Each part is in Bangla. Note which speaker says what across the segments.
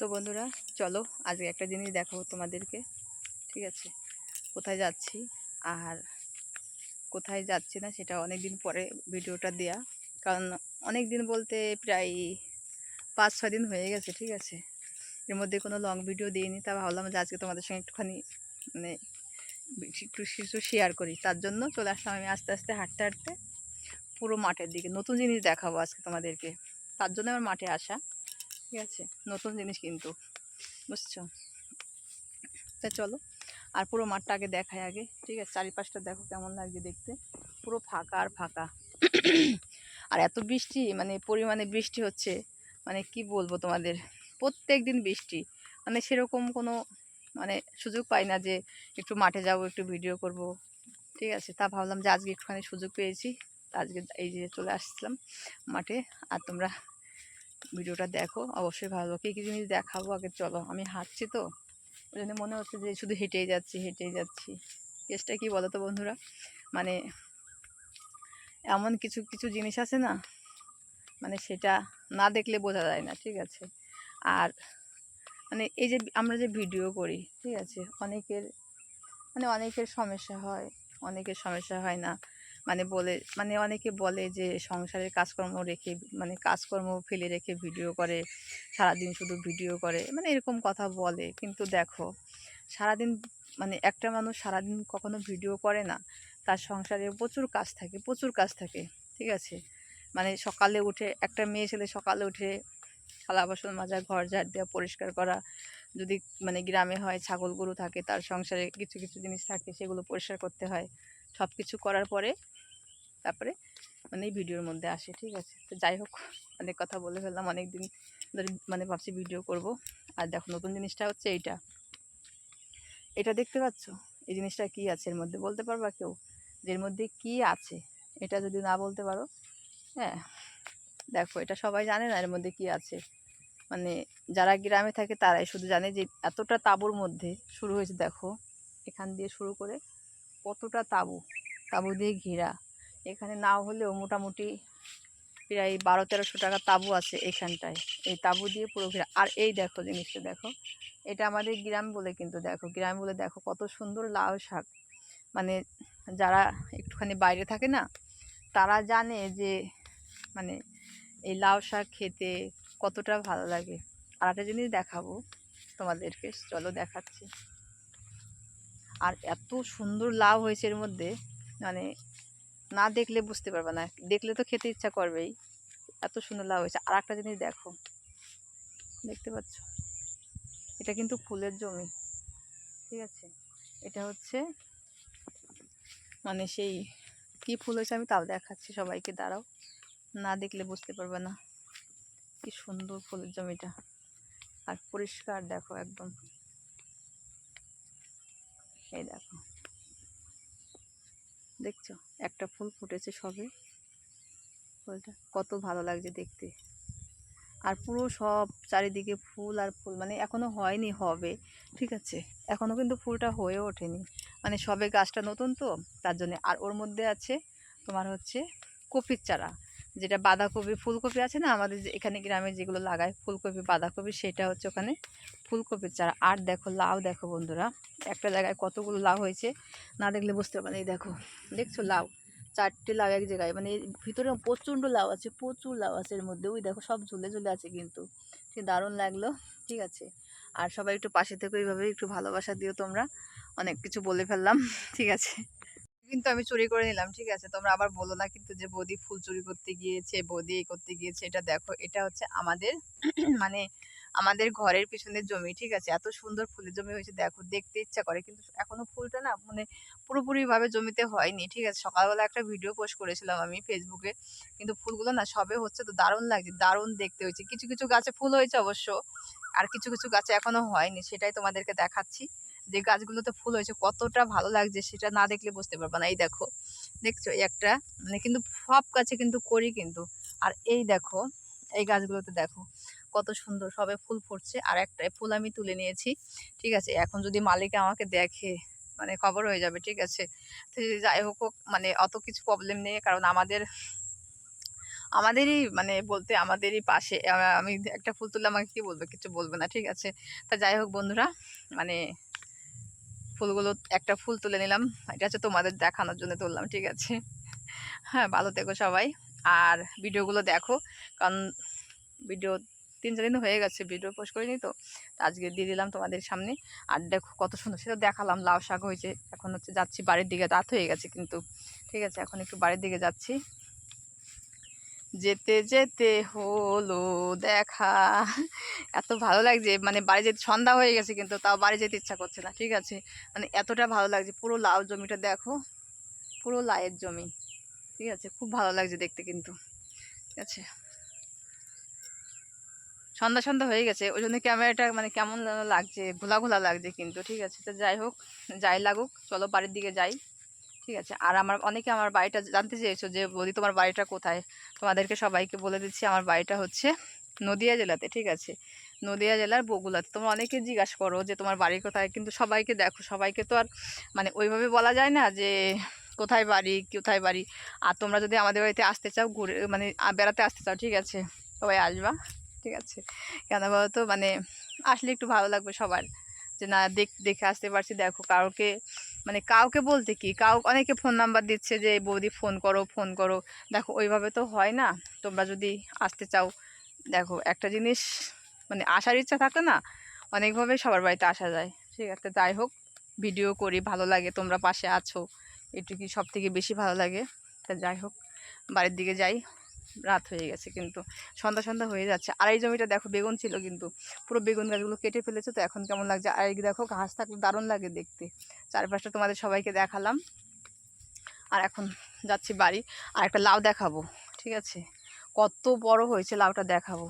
Speaker 1: তো বন্ধুরা, চলো আজকে একটা জিনিস দেখাবো তোমাদেরকে। ঠিক আছে? কোথায় যাচ্ছি আর কোথায় যাচ্ছি না সেটা অনেক দিন পরে ভিডিওটা দেয়া। কারণ অনেক দিন বলতে প্রায় পাঁচ, ছয় দিন হয়ে গেছে, ঠিক আছে? এর মধ্যে কোনো লং ভিডিও দিইনি, তা ভাবলাম যে আজকে তোমাদের সঙ্গে একটুখানি মানে একটু কিছু শেয়ার করি। তার জন্য চলে আসলাম আমি আস্তে আস্তে হাঁটতে হাঁটতে পুরো মাঠের দিকে। নতুন জিনিস দেখাবো আজকে তোমাদেরকে। তার জন্য আমার মাঠে আসা। ঠিক আছে? নতুন জিনিস কিন্তু। বুঝছ? তা চলো, আর পুরো মাঠটা আগে দেখায় আগে। ঠিক আছে? চারিপাশটা দেখো কেমন লাগছে দেখতে। পুরো ফাঁকা আর ফাঁকা। আর এত বৃষ্টি মানে পরিমাণে বৃষ্টি হচ্ছে মানে কি বলব তোমাদের? প্রত্যেক দিন বৃষ্টি। মানে সেরকম কোনো মানে সুযোগ পাই না যে একটু মাঠে যাব, একটু ভিডিও করব। ঠিক আছে? তা ভাবলাম যে আজকে একটুখানি সুযোগ পেয়েছি। আজকে এই যে চলে আসছিলাম মাঠে। আর তোমরা ভিডিওটা দেখো। অবশ্যই ভালো। কী কী জিনিস দেখাবো? আগে চলো। আমি হাঁটছি তো। ওই জন্য মনে হচ্ছে যে শুধু হেঁটেই যাচ্ছি হেঁটেই যাচ্ছি। কেসটা কি বলো তো বন্ধুরা? মানে এমন কিছু কিছু জিনিস আছে না? মানে সেটা না দেখলে বোঝা যায় না, ঠিক আছে? আর মানে এই যে আমরা যে ভিডিও করি, ঠিক আছে? অনেকের মানে অনেকের সমস্যা হয়, অনেকের সমস্যা হয় না। মানে বলে মানে অনেকে বলে যে সংসারের কাজকর্ম রেখে মানে কাজকর্ম ফেলে রেখে ভিডিও করে, সারাদিন শুধু ভিডিও করে মানে এরকম কথা বলে। কিন্তু দেখো, সারাদিন মানে একটা মানুষ সারাদিন কখনো ভিডিও করে না, তার সংসারে প্রচুর কাজ থাকে, প্রচুর কাজ থাকে, ঠিক আছে? মানে সকালে উঠে, একটা মেয়ে ছেলে সকালে উঠে থালা বাসন মাজা, ঘর ঝাড় দেওয়া, পরিষ্কার করা, যদি মানে গ্রামে হয়, ছাগল গরু থাকে, তার সংসারে কিছু কিছু জিনিস থাকে, সেগুলো পরিষ্কার করতে হয়। সব কিছু করার পরে তারপরে মানে এই ভিডিওর মধ্যে আসে, ঠিক আছে? তো যাই হোক, অনেক কথা বলে ফেললাম অনেক দিন ধরে মানে ভাবছি ভিডিও করব। আর দেখো, নতুন জিনিসটা হচ্ছে এইটা। এটা দেখতে পাচ্ছ? এই জিনিসটা কি আছে? এর মধ্যে বলতে পারবা কেউ? যে এর মধ্যে কি আছে? এটা যদি না বলতে পারো হ্যাঁ। দেখো, এটা সবাই জানে না এর মধ্যে কি আছে। মানে যারা গ্রামে থাকে তারাই শুধু জানে যে এতটা তাঁবুর মধ্যে শুরু হয়েছে। দেখো, এখান দিয়ে শুরু করে কতটা তাঁবু তাঁবু দিয়ে ঘেরা। এখানে না হলেও মোটামুটি প্রায় বারো তেরোশো টাকা তাঁবু আছে এখানটায়। এই তাঁবু দিয়ে পুরো ঘেরা। আর এই দেখো জিনিসটা দেখো। এটা আমাদের গ্রাম বলে কিন্তু দেখো। গ্রাম বলে দেখো কত সুন্দর লাউ শাক। মানে যারা একটুখানি বাইরে থাকে না, তারা জানে যে মানে এই লাউ শাক খেতে কতটা ভালো লাগে। আর একটা জিনিস দেখাবো তোমাদেরকে। চলো দেখাচ্ছি। আর এত সুন্দর লাউ হয়েছে এর মধ্যে। মানে না দেখলে বুঝতে পারবে না। দেখলে তো খেতে ইচ্ছা করবেই। এত সুন্দর লাউ হয়েছে। আর একটা জিনিস দেখো। দেখতে পাচ্ছ? এটা কিন্তু ফুলের জমি। ঠিক আছে? এটা হচ্ছে মানে সেই কি ফুল হয়েছে আমি তাও দেখাচ্ছি সবাইকে। দাঁড়াও। না দেখলে বুঝতে পারবে না। কি সুন্দর ফুলের জমিটা। আর পরিষ্কার দেখো একদম এই দেখো দেখছ? একটা ফুল ফুটেছে সবে। ফুলটা কত ভালো লাগছে দেখতে। আর পুরো সব চারিদিকে ফুল আর ফুল মানে এখনও হয়নি হবে, ঠিক আছে? এখনও কিন্তু ফুলটা হয়ে ওঠেনি। মানে সবে গাছটা নতুন তো, তার জন্য। আর ওর মধ্যে আছে তোমার হচ্ছে কপির চারা। যেটা বাঁধাকপি, ফুলকপি আছে না? আমাদের এখানে গ্রামে যেগুলো লাগায় ফুলকপি, বাঁধাকপি, সেটা হচ্ছে ওখানে ফুলকপির চারা। আর দেখো লাউ, দেখো বন্ধুরা, একটা জায়গায় কতগুলো লাউ হয়েছে, না দেখলে বুঝতে পারবে এই দেখো, দেখছ লাউ? চারটে লাউ এক জায়গায় মানে ভিতরে প্রচণ্ড লাউ আছে, প্রচুর লাউ আছে এর মধ্যে। ওই দেখো, সব ঝুলে ঝুলে আছে কিন্তু। ঠিক দারুণ লাগল, ঠিক আছে? আর সবাই একটু পাশে থেকে এইভাবে একটু ভালোবাসা দিও তোমরা। অনেক কিছু বলে ফেললাম, ঠিক আছে? কিন্তু আমি চুরি করে নিলাম, ঠিক আছে? তোমরা আবার বলো না কিন্তু যে বৌদি ফুল চুরি করতে গিয়েছে, বৌদি করতে গিয়েছে, এটা দেখো, এটা হচ্ছে আমাদের মানে আমাদের ঘরের পিছনের জমি, ঠিক আছে? এত সুন্দর ফুলের জমি হয়েছে, দেখো, দেখতে ইচ্ছা করে, কিন্তু এখনও ফুলটা না মানে পুরোপুরিভাবে জমিতে হয়নি, ঠিক আছে? সকালবেলা একটা ভিডিও পোস্ট করেছিলাম আমি ফেসবুকে কিন্তু ফুলগুলো না সবে হচ্ছে তো দারুণ লাগছে, দারুণ দেখতে হয়েছে। কিছু কিছু গাছে ফুল হয়েছে অবশ্য, আর কিছু কিছু গাছে এখনও হয়নি, সেটাই তোমাদেরকে দেখাচ্ছি। যে গাছগুলোতে ফুল হয়েছে কতটা ভালো লাগছে সেটা না দেখলে বুঝতে পারবে না। এই দেখো দেখছ এই একটা? মানে কিন্তু সব গাছে কিন্তু করি কিন্তু। আর এই দেখো এই গাছগুলোতে দেখো কত সুন্দর সবে ফুল ফুটছে। আর একটা ফুল আমি তুলে নিয়েছি ঠিক আছে? এখন যদি মালিক আমাকে দেখে মানে খবর হয়ে যাবে ঠিক আছে? যাই হোক হোক, মানে অত কিছু প্রবলেম নেই কারণ আমাদের আমাদেরই মানে বলতে আমাদেরই পাশে। আমি একটা ফুল তুললে আমাকে কি বলবে? কিছু বলবে না ঠিক আছে? তা যাই হোক বন্ধুরা মানে ফুলগুলো, একটা ফুল তুলে নিলাম। এটা হচ্ছে তোমাদের দেখানোর জন্য তুললাম, ঠিক আছে? হ্যাঁ ভালো থেকো সবাই। আর ভিডিওগুলো দেখো, কারণ ভিডিও তিন চার দিন হয়ে গেছে, ভিডিও পোস্ট করিনি তো, তা আজকে দিয়ে দিলাম তোমাদের সামনে। আর দেখো কত সুন্দর, সেটা দেখালাম, লাউ শাক হয়েছে। এখন হচ্ছে যাচ্ছি বাড়ির দিকে, রাত হয়ে গেছে কিন্তু, ঠিক আছে? এখন একটু বাড়ির দিকে যাচ্ছি। যেতে যেতে হলো দেখা। এত ভালো লাগছে মানে বাড়ি যেতে, সন্ধ্যা হয়ে গেছে কিন্তু তাও বাড়ি যেতে ইচ্ছা করছে না, ঠিক আছে? মানে এতটা ভালো লাগছে, পুরো লাউ জমিটা দেখো, পুরো লাউয়ের জমি, ঠিক আছে? খুব ভালো লাগছে দেখতে কিন্তু, ঠিক আছে? সন্ধ্যা সন্ধ্যা হয়ে গেছে, ওই জন্য ক্যামেরাটা মানে কেমন লাগছে, ঘোলা ঘোলা লাগছে কিন্তু, ঠিক আছে? তো যাই হোক, যাই লাগুক, চলো বাড়ির দিকে যাই। ঠিক আছে। আর আমার, অনেকে আমার বাড়িটা জানতে চেয়েছো যে, বলি তোমার বাড়িটা কোথায়? তোমাদেরকে সবাইকে বলে দিচ্ছি, আমার বাড়িটা হচ্ছে নদিয়া জেলাতে, ঠিক আছে? নদিয়া জেলার বগুলাতে তোমরা অনেকে জিজ্ঞাসা করো যে, তোমার বাড়ি কোথায়? কিন্তু সবাইকে দেখো, সবাইকে তো আর মানে ওইভাবে বলা যায় না যে, কোথায় বাড়ি কোথায় বাড়ি? আর তোমরা যদি আমাদের বাড়িতে আসতে চাও, ঘুরে মানে বেড়াতে আসতে চাও, ঠিক আছে? সবাই আসবা, ঠিক আছে? কেন বলো তো মানে আসলে একটু ভালো লাগবে সবার। যে না, দেখ, দেখে আসতে পারছি, দেখো, কাউকে মানে কাউকে বলতে কি? কাউ, অনেকে ফোন নাম্বার দিচ্ছে যে বৌদি ফোন করো ফোন করো। দেখো, ওইভাবে তো হয় না। তোমরা যদি আসতে চাও, দেখো, একটা জিনিস মানে আসার ইচ্ছা থাকে না, অনেকভাবে সবার বাড়িতে আসা যায়। ঠিক আছে, যাই হোক ভিডিও করি, ভালো লাগে, তোমরা পাশে আছো। এটুকুই সব থেকে বেশি ভালো লাগে। তা যাই হোক, বাড়ির দিকে যাই। রাত হয়ে গেছে কিন্তু সন্ধ্যা সন্ধ্যা হয়ে যাচ্ছে। আর এই জমিটা দেখো বেগুন ছিল কিন্তু। পুরো বেগুন গাছগুলো কেটে ফেলেছে তো এখন কেমন লাগছে? আর এই দেখো ঘাস থাকলে দারুণ লাগে দেখতে। চারপাশটা তোমাদের সবাইকে দেখালাম। আর এখন যাচ্ছি বাড়ি। আর একটা লাউ দেখাবো, ঠিক আছে? কত বড় হয়েছে লাউটা দেখাবো।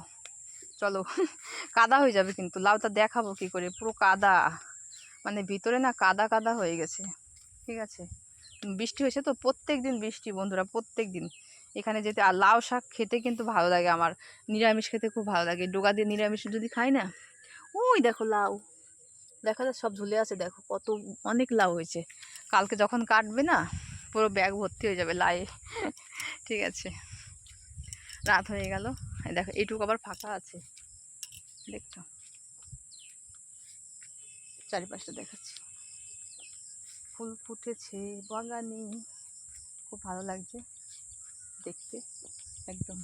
Speaker 1: চলো, কাদা হয়ে যাবে কিন্তু। লাউটা দেখাবো কি করে? পুরো কাদা। মানে ভিতরে না কাদা কাদা হয়ে গেছে, ঠিক আছে? বৃষ্টি হয়েছে তো প্রত্যেক দিন বৃষ্টি বন্ধুরা প্রত্যেক দিন এখানে যেতে আর লাউ শাক খেতে কিন্তু ভালো লাগে আমার। নিরামিষ খেতে খুব ভালো লাগে। ডোগা দিয়ে নিরামিষ যদি খাই না? ওই দেখো লাউ। দেখা যায় সব ঝুলে আছে দেখো কত অনেক লাউ হয়েছে। কালকে যখন কাটবে না, পুরো ব্যাগ ভর্তি হয়ে যাবে লাই ঠিক আছে। রাত হয়ে গেল। দেখো, এইটুকু আবার ফাঁকা আছে। দেখছ? চারিপাশটা দেখাচ্ছি। ফুল ফুটেছে বাগানে খুব ভালো লাগছে। দেখতে, একদম।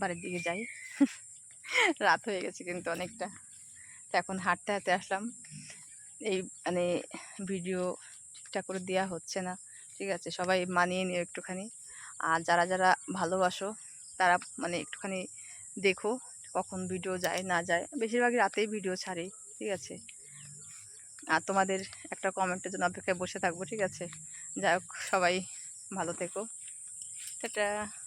Speaker 1: বাড়ির দিকে যাই। রাত হয়ে গেছে কিন্তু অনেকটা। তো এখন হাঁটতে হাঁটতে আসলাম। এই মানে ভিডিও ঠিকঠাক করে দেওয়া হচ্ছে না। ঠিক আছে, সবাই মানিয়ে নিও একটুখানি। আর যারা যারা ভালোবাসো, তারা মানে একটুখানি দেখো কখন ভিডিও যায়, না যায়। বেশিরভাগই রাতেই ভিডিও ছাড়ি, ঠিক আছে? আর তোমাদের একটা কমেন্টের জন্য অপেক্ষায় বসে থাকব, ঠিক আছে? যাই হোক, সবাই ভালো থেকো। টাটা।